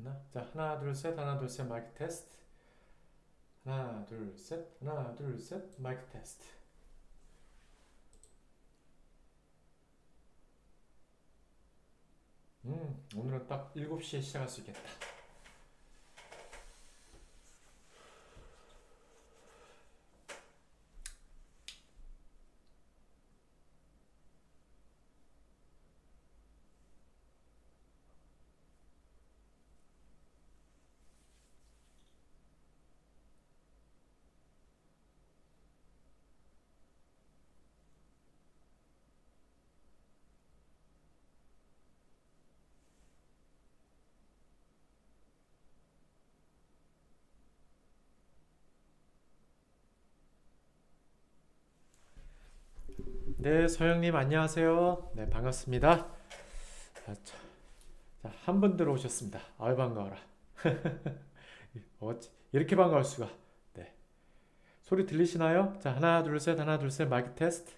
됐나? 자, 하나, 둘, 셋, 하나, 둘, 셋, 마이크 테스트. 하나, 둘, 셋, 하나, 둘, 셋, 마이크 테스트. 음, 오늘은 딱 7시에 시작할 수 있겠다. 네, 서영님 안녕하세요. 네, 반갑습니다. 자, 자, 자, 한 분 들어오셨습니다. 아유 반가워라. 어찌 이렇게 반가울 수가. 네. 소리 들리시나요? 자, 하나, 둘, 셋, 하나, 둘, 셋, 마이크 테스트.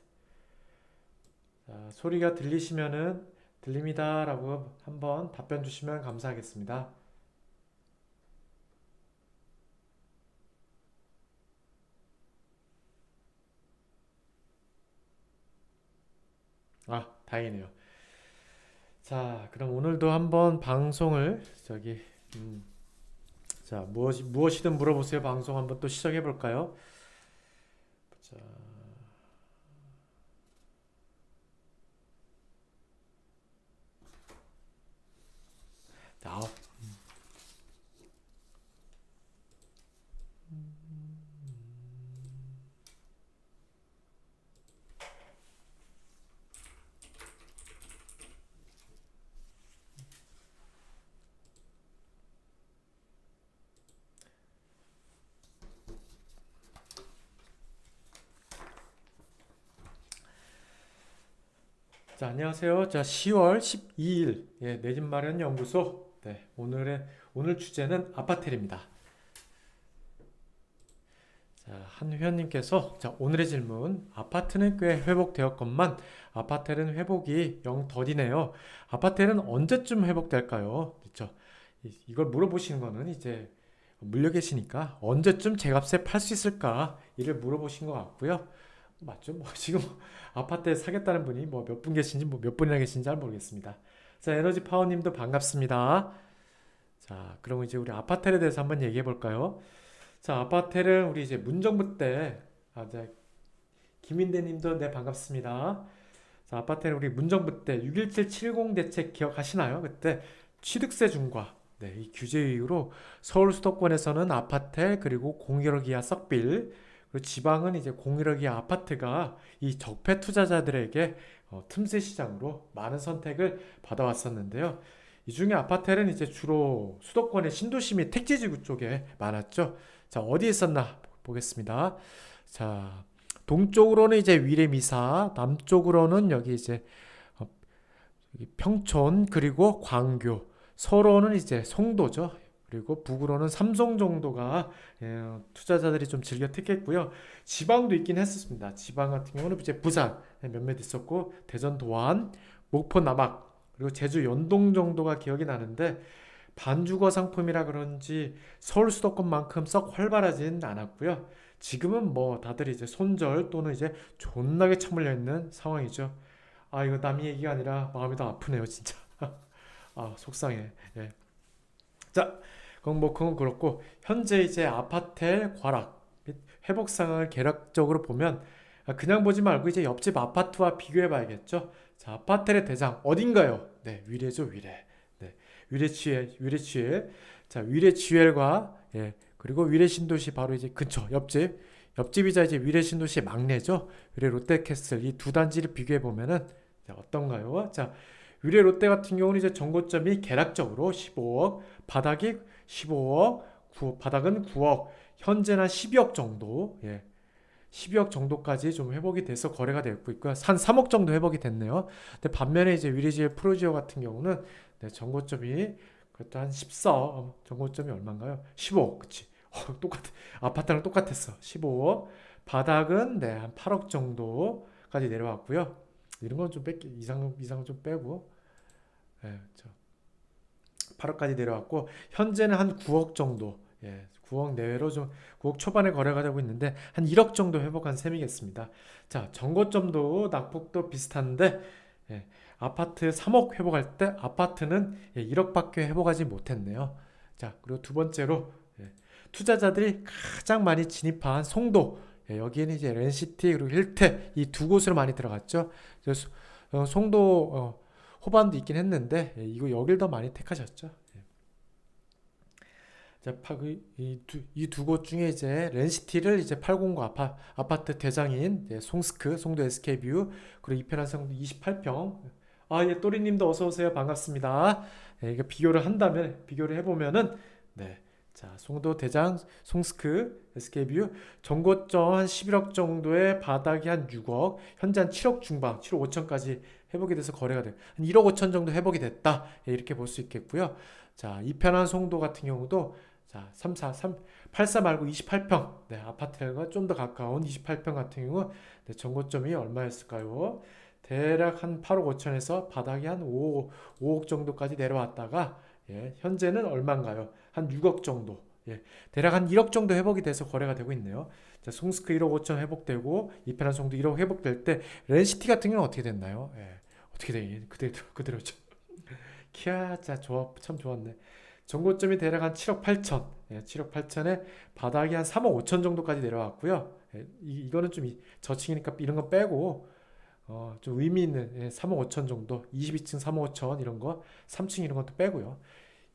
자, 소리가 들리시면은 들립니다라고 한번 답변 주시면 감사하겠습니다. 아, 다행이네요. 자, 그럼 오늘도 한번 방송을 저기 음, 자, 무엇이 무엇이든 물어보세요. 방송 한번 또 시작해 볼까요? 자, 자, 자, 안녕하세요. 자, 10월 12일 예, 내 집 마련 연구소. 네, 오늘의 오늘 주제는 아파텔입니다. 자, 한회원님께서 자, 오늘의 질문. 아파트는 꽤 회복되었건만 아파텔은 회복이 영 더디네요. 아파텔은 언제쯤 회복될까요? 그렇죠. 이- 이걸 물어보시는 거는 이제 물려 계시니까 언제쯤 제 값에 팔 수 있을까? 이를 물어보신 것 같고요. 맞죠? 뭐 지금 아파트에 사겠다는 분이 뭐 몇 분 계신지 뭐 몇 분이나 계신지 잘 모르겠습니다. 자, 에너지 파워님도 반갑습니다. 자, 그럼 이제 우리 아파텔에 대해서 한번 얘기해 볼까요? 자, 아파텔은 우리 이제 문정부 때, 아, 네, 김인대님도 네 반갑습니다. 자, 아파텔은 우리 문정부 때 61770 대책 기억하시나요? 그때 취득세 중과 네, 이 규제 이후로 서울 수도권에서는 아파텔 그리고 공유력 이하 그리고 지방은 이제 공유력 이하 아파트가 이 적폐 투자자들에게 어, 틈새 시장으로 많은 선택을 받아왔었는데요. 이 중에 아파텔은 이제 주로 수도권의 신도시 및 택지지구 쪽에 많았죠. 자, 어디에 있었나 보겠습니다. 자, 동쪽으로는 이제 위례미사, 남쪽으로는 여기 이제 어, 평촌 그리고 광교, 서로는 이제 송도죠. 그리고 북으로는 삼성 정도가 예, 투자자들이 좀 즐겨 택했고요. 지방도 있긴 했었습니다. 지방 같은 경우는 이제 부산 몇몇 있었고 대전 도안, 목포 남악 그리고 제주 연동 정도가 기억이 나는데 반주거 상품이라 그런지 서울 수도권만큼 썩 활발하진 않았고요. 지금은 뭐 다들 이제 손절 또는 이제 존나게 처물려 있는 상황이죠. 아 이거 남의 얘기가 아니라 마음이 더 아프네요 진짜. 아 속상해. 예. 자 그건 뭐 그건 그렇고 현재 이제 아파텔 과락 및 회복 상황을 개략적으로 보면 아, 그냥 보지 말고 이제 옆집 아파트와 비교해 봐야겠죠. 자, 아파텔의 대장 어딘가요? 네, 위례죠, 위례. 네, 위례치엘, 위례치엘. 자, 위례지엘과 예, 그리고 위례신도시 바로 이제 근처 옆집. 옆집이자 이제 위례신도시의 막내죠. 위례 롯데캐슬 이 두 단지를 비교해 보면은 자, 어떤가요? 자, 위례 롯데 같은 경우는 이제 정고점이 개락적으로 15억, 바닥이 15억, 구, 바닥은 9억, 현재는 12억 정도, 예, 12억 정도까지 좀 회복이 돼서 거래가 되고 있고요. 한 3억 정도 회복이 됐네요. 근데 반면에 이제 위리지의 프로지오 같은 경우는 네, 정고점이 그것도 한 14억, 정고점이 얼마인가요? 15억, 그치? 어, 똑같아. 아파트랑 똑같았어. 15억. 바닥은 네, 한 8억 정도까지 내려왔고요. 이런 건 좀 뺄게 이상 이상은 좀 빼고, 예, 저 8억까지 내려왔고 현재는 한 9억 정도 예, 9억 내외로 좀 9억 초반에 거래가 되고 있는데 한 1억 정도 회복한 셈이겠습니다. 자, 정고점도 낙폭도 비슷한데 예, 아파트 3억 회복할 때 아파트는 예, 1억밖에 회복하지 못했네요. 자, 그리고 두 번째로 예, 투자자들이 가장 많이 진입한 송도 예, 여기에는 이제 렌시티 그리고 힐테 이두 곳으로 많이 들어갔죠. 그래서 어, 송도 어, 호반도 있긴 했는데 예, 이거 여길 더 많이 택하셨죠. 예. 자, 이두 곳 중에 이제 렌시티를 이제 809 아파, 아파트 대장인 이제 송스크, 송도 SK뷰 그리고 이편한 성도 28평. 아, 예, 또리님도 어서 오세요. 반갑습니다. 예, 이거 비교를 한다면 비교를 해보면은 네. 자, 송도 대장, 송스크, SK뷰 정고점 한 11억 정도의 바닥이 한 6억, 현재 한 7억 중반, 7억 5천까지 회복이 돼서 거래가 돼. 한 1억 5천 정도 회복이 됐다. 예, 이렇게 볼 수 있겠고요. 자, 이편한 송도 같은 경우도 자, 3, 4, 3, 84 말고 28평. 네, 아파트가 좀 더 가까운 28평 같은 경우 네, 정고점이 얼마였을까요? 대략 한 8억 5천에서 바닥이 한 5, 5억 정도까지 내려왔다가 예, 현재는 얼마인가요? 한 6억 정도. 예, 대략 한 1억 정도 회복이 돼서 거래가 되고 있네요. 자, 송스크 1억 5천 회복되고 이편한 송도 1억 회복될 때 렌시티 같은 경우는 어떻게 됐나요? 예, 어떻게 돼? 그대로 그대로죠. 키아, 자, 좋아, 참 좋았네. 정고점이 대략 한 7억 8천, 예, 7억 8천에 바닥이 한 3억 5천 정도까지 내려왔고요. 예, 이, 이거는 좀 저층이니까 이런 거 빼고 어, 좀 의미 있는 예, 3억 5천 정도, 22층 3억 5천 이런 거, 3층 이런 것도 빼고요.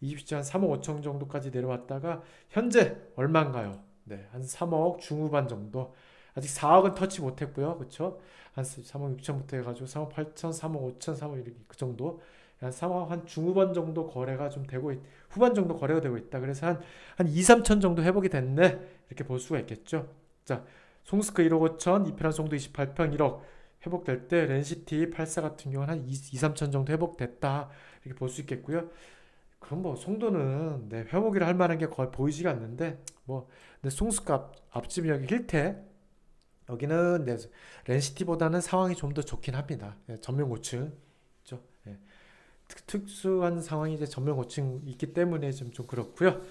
22층 한 3억 5천 정도까지 내려왔다가 현재 얼마인가요? 네, 한 3억 중후반 정도. 아직 4억은 터치 못했고요, 그렇죠? 한 3억 6천부터 해가지고 3억 8천, 3억 5천, 3억 이렇게 그 정도. 한 3억 한 중후반 정도 거래가 좀 되고 있, 후반 정도 거래가 되고 있다. 그래서 한, 한 2, 3천 정도 회복이 됐네. 이렇게 볼 수가 있겠죠. 자, 송스크 1억 5천, 이편한 송도 28평 1억 회복될 때 렌시티 84 같은 경우는 한 2, 2 3천 정도 회복됐다. 이렇게 볼 수 있겠고요. 그럼 뭐 송도는 네, 회복이라 할 만한 게 거의 보이지가 않는데 뭐 근데 송스크 앞, 앞집 여기 힐테 여기는 네, 렌시티보다는 상황이 좀 더 좋긴 합니다. 네, 전면 고층 있죠. 네. 특수한 상황이 이제 전면 고층 있기 때문에 좀, 좀 그렇고요.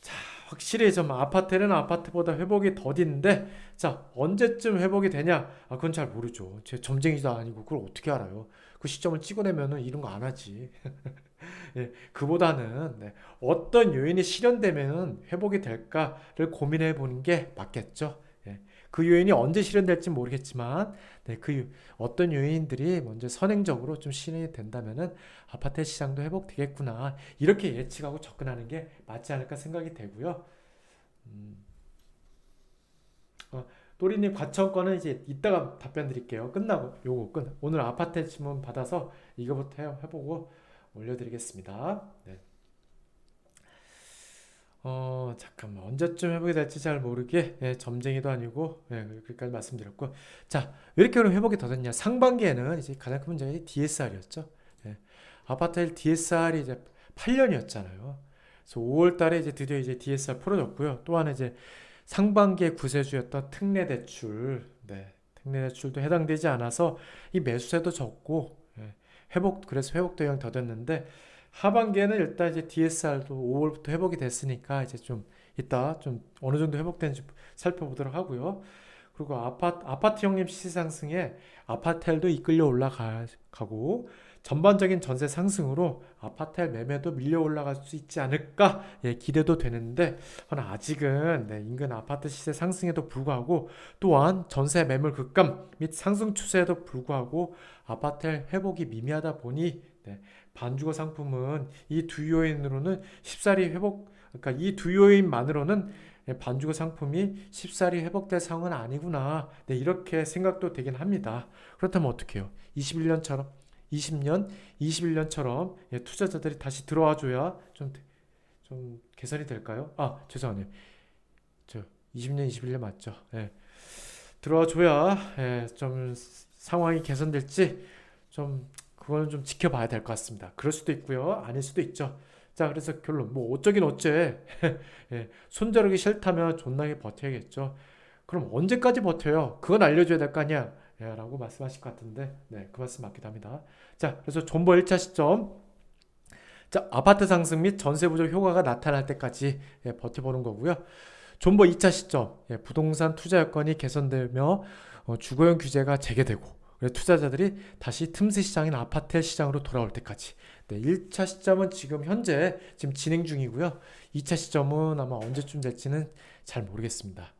자, 확실히 좀 아파트는 아파트보다 회복이 더딘데 자, 언제쯤 회복이 되냐? 아, 그건 잘 모르죠. 제 점쟁이도 아니고 그걸 어떻게 알아요? 그 시점을 찍어내면은 이런 거 안 하지. 예, 그보다는 네, 어떤 요인이 실현되면 회복이 될까를 고민해 보는 게 맞겠죠. 예, 그 요인이 언제 실현될지 모르겠지만 네, 그 어떤 요인들이 먼저 선행적으로 좀 실현이 된다면은 아파트 시장도 회복되겠구나 이렇게 예측하고 접근하는 게 맞지 않을까 생각이 되고요. 음, 어, 또리님 과천권은 이제 이따가 답변 드릴게요. 끝나고 요거 끝. 오늘 아파트 질문 받아서 이거부터 해- 해보고 올려드리겠습니다. 네. 어, 잠깐만. 언제쯤 회복이 될지 잘 모르게, 예, 점쟁이도 아니고, 예, 그렇게까지 말씀드렸고. 자, 왜 이렇게 그럼 회복이 더 됐냐? 상반기에는 이제 가장 큰 문제가 DSR이었죠. 예, 아파트 DSR이 이제 8년이었잖아요. 그래서 5월 달에 이제 드디어 이제 DSR 풀어졌고요. 또 하나 이제 상반기의 구세주였던 특례 대출, 네, 특례 대출도 해당되지 않아서 이 매수세도 적고, 예, 회복, 그래서 회복 대응 더 됐는데, 하반기에는 일단 이제 DSR도 5월부터 회복이 됐으니까 이제 좀 이따 좀 어느 정도 회복되는지 살펴보도록 하고요. 그리고 아파트, 아파트 형님 시세 상승에 아파텔도 이끌려 올라가고 전반적인 전세 상승으로 아파텔 매매도 밀려 올라갈 수 있지 않을까 예, 기대도 되는데 그러나 아직은 네, 인근 아파트 시세 상승에도 불구하고 또한 전세 매물 급감 및 상승 추세에도 불구하고 아파텔 회복이 미미하다 보니 네, 반주거 상품은 이 두 요인으로는 쉽사리 회복, 그러니까 이 두 요인만으로는 반주거 상품이 쉽사리 회복될 상황은 아니구나. 네, 이렇게 생각도 되긴 합니다. 그렇다면 어떻게 해요? 21년처럼, 20년, 21년처럼 예, 투자자들이 다시 들어와 줘야 좀, 좀 개선이 될까요? 아, 죄송하네요. 저 20년, 21년 맞죠? 예. 들어와 줘야 예, 좀 상황이 개선될지 좀 그거는 좀 지켜봐야 될 것 같습니다. 그럴 수도 있고요. 아닐 수도 있죠. 자, 그래서 결론. 뭐, 어쩌긴 어째. 예, 손자르기 싫다면 존나게 버텨야겠죠. 그럼 언제까지 버텨요? 그건 알려줘야 될 거 아니야? 예, 라고 말씀하실 것 같은데, 네, 그 말씀 맞기도 합니다. 자, 그래서 존버 1차 시점. 자, 아파트 상승 및 전세 부족 효과가 나타날 때까지 예, 버텨보는 거고요. 존버 2차 시점, 예, 부동산 투자 여건이 개선되며 어, 주거용 규제가 재개되고 투자자들이 다시 틈새 시장인 아파트 시장으로 돌아올 때까지. 네, 1차 시점은 지금 현재 지금 진행 중이고요. 2차 시점은 아마 언제쯤 될지는 잘 모르겠습니다.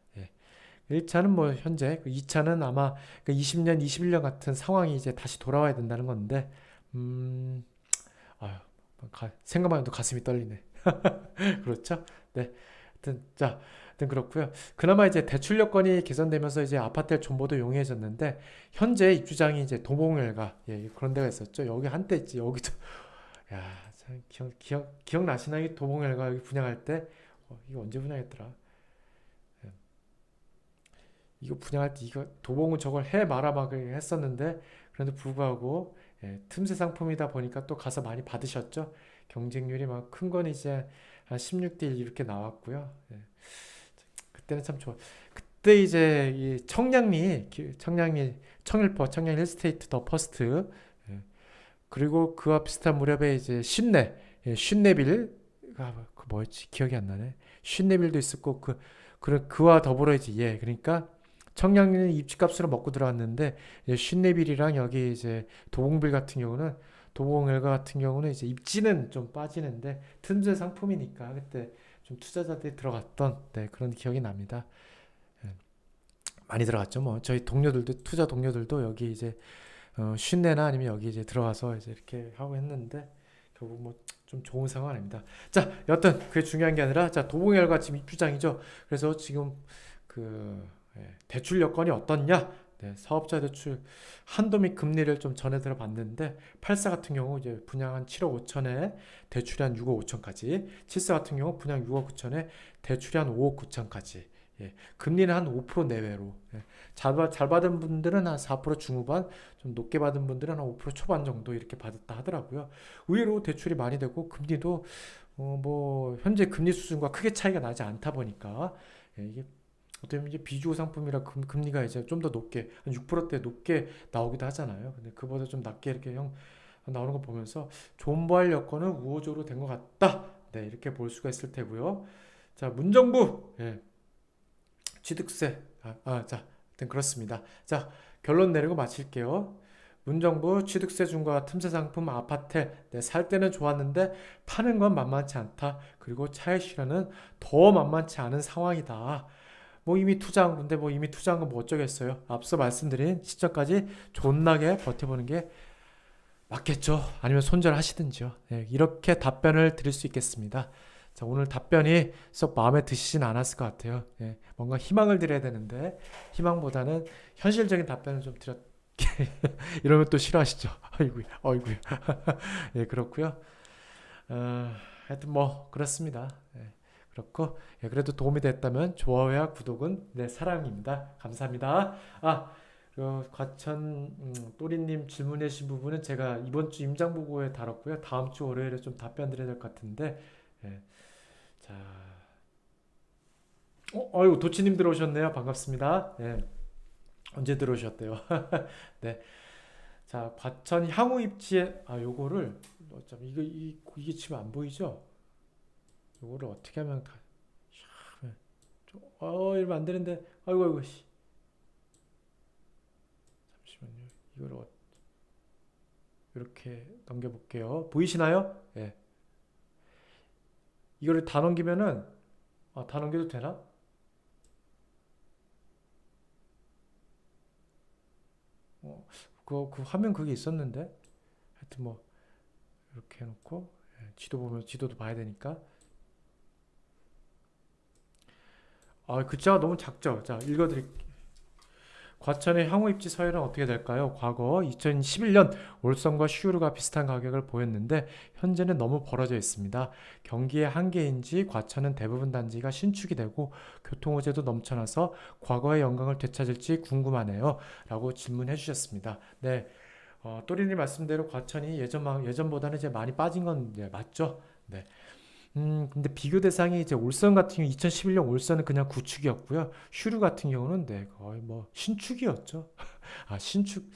예. 1차는 뭐 현재, 2차는 아마 그 20년, 21년 같은 상황이 이제 다시 돌아와야 된다는 건데, 음, 가- 생각만 해도 가슴이 떨리네. 그렇죠? 네. 하여튼, 자, 하여튼 그렇고요. 그나마 이제 대출 여건이 개선되면서 이제 아파트 존버도 용이해졌는데, 현재 입주장이 이제 도봉일가, 예, 그런 데가 있었죠. 여기 한때 있지, 여기도. 야, 참 기억, 기억, 기억나시나? 이 도봉일가 여기 분양할 때, 어, 이거 언제 분양했더라? 예. 이거 분양할 때 이거 도봉은 저걸 해막 했었는데, 그런데 불구하고, 예, 틈새 상품이다 보니까 또 가서 많이 받으셨죠? 경쟁률이 막 큰 건 이제 한 16대 1 이렇게 나왔고요. 예. 그때는 참 좋아. 그때 이제 이 청량리, 기- 청량리, 청일포, 청량 힐스테이트 더 퍼스트, 예. 그리고 그와 비슷한 무렵에 이제 신내, 예, 신내빌가 그 뭐였지 기억이 안 나네. 신내빌도 있었고 그, 그 그와 더불어 이제 예, 그러니까 청량리는 입지값으로 먹고 들어왔는데 예, 신내빌이랑 여기 이제 도봉빌 같은 경우는 도봉일가 같은 경우는 이제 입지는 좀 빠지는데 틈새 상품이니까 그때 좀 투자자들이 들어갔던 네, 그런 기억이 납니다. 예, 많이 들어갔죠. 뭐 저희 동료들도 투자 동료들도 여기 이제 어, 쉰내나 아니면 여기 이제 들어가서 이제 이렇게 하고 했는데 결국 뭐 좀 좋은 상황 아닙니다. 자, 여튼 그게 중요한 게 아니라 자 도봉일가 지금 입주장이죠. 그래서 지금 그 예, 대출 여건이 어떻냐? 네, 사업자 대출 한도 및 금리를 좀 전해 들어봤는데 84 같은 경우 이제 분양 한 7억 5천에 대출이 한 6억 5천까지 74 같은 경우 분양 6억 9천에 대출이 한 5억 9천까지 예, 금리는 한 5% 내외로 예, 잘, 받- 잘 받은 분들은 한 4% 중후반 좀 높게 받은 분들은 한 5% 초반 정도 이렇게 받았다 하더라고요 의외로 대출이 많이 되고 금리도 어, 뭐 현재 금리 수준과 크게 차이가 나지 않다 보니까 예, 이게 어떻게 보면 이제 비주호 상품이라 금, 금리가 이제 좀 더 높게 한 6%대 높게 나오기도 하잖아요. 근데 그보다 좀 낮게 이렇게 형 나오는 거 보면서 존버할 여건은 우호적으로 된 것 같다. 네 이렇게 볼 수가 있을 테고요. 자 문정부 예. 취득세 아, 아, 자 하여튼 그렇습니다. 자 결론 내리고 마칠게요. 문정부 취득세 중과 틈새 상품 아파트 네, 살 때는 좋았는데 파는 건 만만치 않다. 그리고 차의 실현은 더 만만치 않은 상황이다. 뭐 이미 투자한 건데 뭐 이미 투자한 건 뭐 어쩌겠어요. 앞서 말씀드린 시점까지 존나게 버텨보는 게 맞겠죠. 아니면 손절하시든지요. 네, 이렇게 답변을 드릴 수 있겠습니다. 자, 오늘 답변이 썩 마음에 드시진 않았을 것 같아요. 예, 뭔가 희망을 드려야 되는데 희망보다는 현실적인 답변을 좀 드렸. 이러면 또 싫어하시죠. 아이고, 아이고. 예, 그렇고요. 어, 하여튼 뭐 그렇습니다. 예, 그렇고 예, 그래도 도움이 됐다면 좋아요와 구독은 내 사랑입니다. 감사합니다. 아, 그 과천 음, 또리님 질문해 주신 부분은 제가 이번 주 임장 보고에 다뤘고요. 다음 주 월요일에 좀 답변 드려야 될 것 같은데, 예, 자, 어, 아유 도치님 들어오셨네요. 반갑습니다. 예, 언제 들어오셨대요? 네, 자, 과천 향후 입지에 아 요거를 어쩜 이거 이, 이게 지금 안 보이죠? 요거를 어떻게 하면 가, 샤, 좀, 어 이러면 안 되는데, 아이고 아이고 씨. 잠시만요. 이거를 어- 이렇게 넘겨볼게요. 보이시나요? 예. 이거를 다 넘기면은 아, 다 넘겨도 되나? 어, 그, 그 화면 그게 있었는데 하여튼 뭐 이렇게 해놓고 예, 지도 보면 지도도 봐야 되니까 아 글자가 너무 작죠? 자 읽어드릴게요. 과천의 향후 입지 서열은 어떻게 될까요? 과거 2011년 올성과 슈르가 비슷한 가격을 보였는데 현재는 너무 벌어져 있습니다. 경기의 한계인지 과천은 대부분 단지가 신축이 되고 교통 호재도 넘쳐나서 과거의 영광을 되찾을지 궁금하네요. 라고 질문해 주셨습니다. 네. 어, 또리님 말씀대로 과천이 예전, 예전보다는 이제 많이 빠진 건 네, 맞죠? 네. 음, 근데 비교 대상이 이제 올선 같은 경우 2011년 올선은 그냥 구축이었고요. 슈르 같은 경우는 네, 거의 뭐 신축이었죠. 아, 신축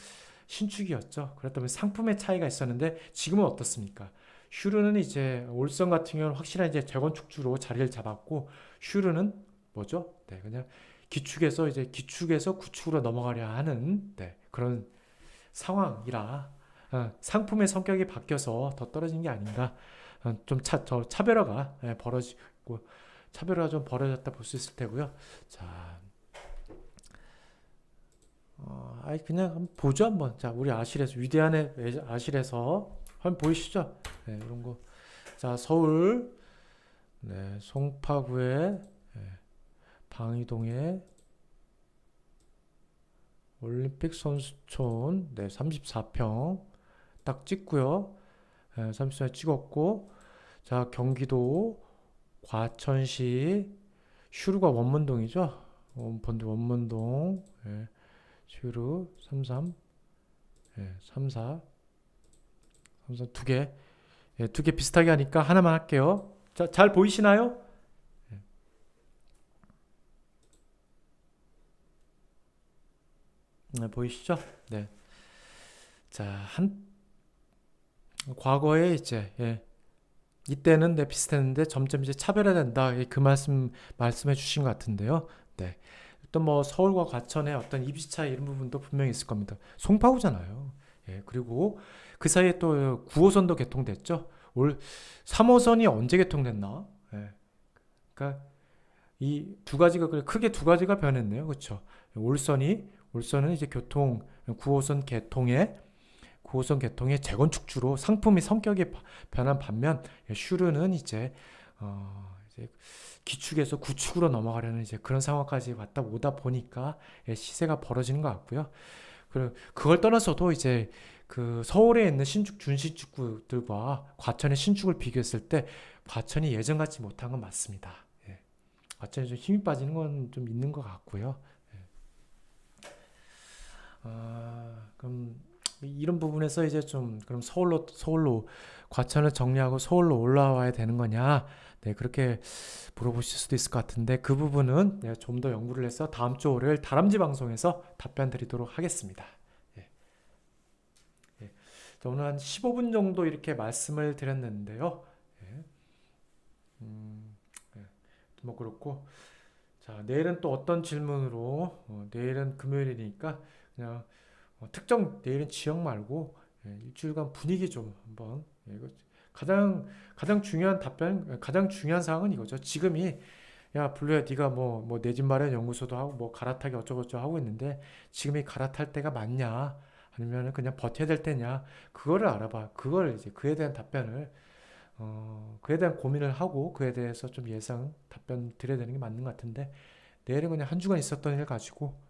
신축이었죠. 그렇다면 상품의 차이가 있었는데 지금은 어떻습니까? 슈르는 이제 올선 같은 경우는 확실한 이제 재건축주로 자리를 잡았고 슈르는 뭐죠? 네, 그냥 기축에서 이제 기축에서 구축으로 넘어가려 하는 네, 그런 상황이라 어, 상품의 성격이 바뀌어서 더 떨어진 게 아닌가 어, 좀 차, 더 차별화가 예, 벌어지고 차별화가 좀 벌어졌다 볼 수 있을 테고요. 자, 어, 아이 그냥 한번 보죠 한번. 자, 우리 아실에서 위대한의 아실에서 한번 보이시죠? 네, 이런 거. 자, 서울 네, 송파구에 네, 방이동에 올림픽 선수촌 네, 34평 딱 찍고요. 네, 34평 찍었고 자, 경기도 과천시 슈루가 원문동이죠. 원본드 원문동 예, 슈루 33 예, 34 34 두 개. 예, 두개 비슷하게 하니까 하나만 할게요. 자, 잘 보이시나요? 예. 네, 보이시죠? 네. 자, 한 과거에 이제 예, 이때는 네, 비슷했는데 점점 이제 차별화된다. 예, 그 말씀 말씀해 주신 것 같은데요. 네. 또뭐 서울과 과천의 어떤 입지차 이런 부분도 분명히 있을 겁니다. 송파구잖아요. 예, 그리고 그 사이에 또 9호선도 개통됐죠. 올 3호선이 언제 개통됐나? 예. 그러니까 이 두 가지가 크게 두 가지가 변했네요. 그렇죠? 올선이 올선은 이제 교통 9호선 개통에 9호선 개통의 재건축주로 상품이 성격이 바- 변한 반면 슈르는 이제 어 이제 기축에서 구축으로 넘어가려는 이제 그런 상황까지 왔다 오다 보니까 예, 시세가 벌어지는 것 같고요. 그리고 그걸 떠나서도 이제 그 서울에 있는 신축 준신축구들과 과천의 신축을 비교했을 때 과천이 예전 같지 못한 건 맞습니다. 예. 과천이 좀 힘이 빠지는 건 좀 있는 것 같고요. 예. 아, 그럼 이런 부분에서 이제 좀 그럼 서울로 서울로 과천을 정리하고 서울로 올라와야 되는 거냐? 네, 그렇게 물어보실 수도 있을 것 같은데 그 부분은 내가 좀 더 연구를 해서 다음 주 월요일 다람쥐 방송에서 답변 드리도록 하겠습니다. 예. 예. 자, 오늘 한 15분 정도 이렇게 말씀을 드렸는데요. 예. 음, 예. 뭐 그렇고 자, 내일은 또 어떤 질문으로 어, 내일은 금요일이니까 그냥 어, 특정 내일은 지역 말고 예, 일주일간 분위기 좀 한번 예, 이거 가장 가장 중요한 답변 가장 중요한 사항은 이거죠. 지금이 야 블루야 네가 뭐 뭐 내 집 마련 연구소도 하고 뭐 갈아타기 어쩌고저쩌고 하고 있는데 지금이 갈아탈 때가 맞냐 아니면 그냥 버텨야 될 때냐 그거를 알아봐. 그걸 이제 그에 대한 답변을 어 그에 대한 고민을 하고 그에 대해서 좀 예상 답변 드려야 되는 게 맞는 것 같은데 내일은 그냥 한 주간 있었던 일 가지고 예,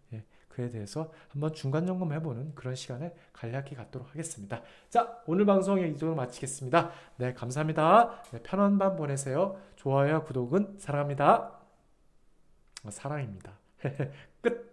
그에 대해서 한번 중간 점검 해보는 그런 시간을 간략히 갖도록 하겠습니다. 자, 오늘 방송 이 정도 마치겠습니다. 네, 감사합니다. 네, 편한 밤 보내세요. 좋아요와 구독은 사랑합니다. 어, 사랑입니다. 끝.